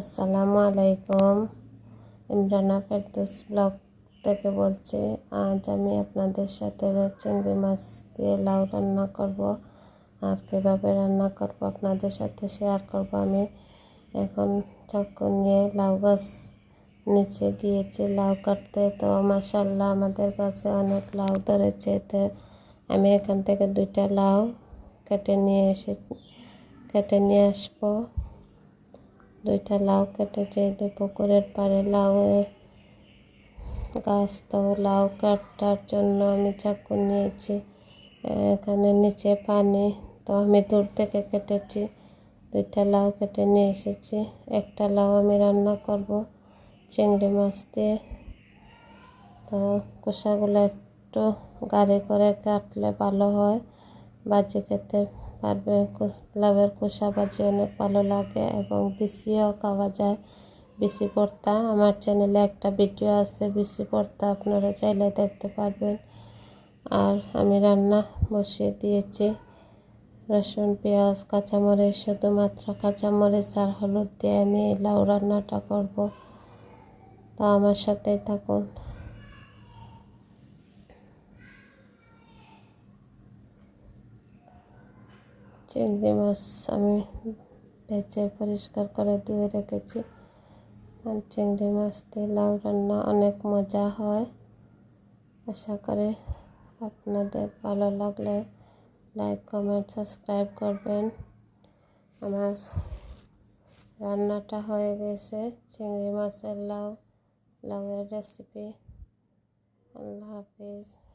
আসসালামু আলাইকুম। ইমরানা ফেরদৌস ব্লগ থেকে বলছি, আজ আমি আপনাদের সাথে চিংড়ি মাছ দিয়ে লাউ রান্না করব আর কীভাবে রান্না করব আপনাদের সাথে শেয়ার করব। আমি এখন চাকু নিয়ে লাউ গাছ নিচে গিয়েছি। লাউ কাটতে তো মাসাল্লাহ আমাদের কাছে অনেক লাউ ধরেছে। তো আমি এখান থেকে দুইটা লাউ কেটে নিয়ে এসে, কেটে নিয়ে আসব। দুইটা লাউ কেটেছে যে পুকুরের পাড়ে লাউয়ের গাছ, তো লাউ কাটার জন্য আমি চাকু নিয়েছি, এখানে নিচে পানি, তো আমি দূর থেকে কেটেছি, দুইটা লাউ কেটে নিয়ে এসেছি, একটা লাউ আমি রান্না করব চিংড়ি মাছ দিয়ে, তো কোষাগুলো একটু গাড়ি করে কাটলে ভালো হয়, বাজি খেতে। পারবে লাভের খোসা অনেক ভালো লাগে এবং বিসিও খাওয়া যায়। বিসি পর্তা আমার চ্যানেলে একটা ভিডিও আছে বিসি পর্তা আপনারা চাইলে দেখতে পারবেন। আর আমি রান্না বসিয়ে দিয়েছি। রসুন, পেঁয়াজ, কাঁচামরিচ, শুধুমাত্র কাঁচামরিচ আর হলুদ দিয়ে আমি লাউ রান্নাটা করব। তা আমার সাথেই থাকুন। চিংড়ি মাছ আমি ভেজে পরিষ্কার করে ধুয়ে রেখেছি। আর চিংড়ি মাছ দিয়ে লাউ রান্না অনেক মজা হয়। আশা করে আপনাদের ভালো লাগলে লাইক কমেন্ট সাবস্ক্রাইব করবেন। আমার রান্নাটা হয়ে গেছে। চিংড়ি মাছের লাউ, লাউয়ের রেসিপি আল্লাহ হাফিজ।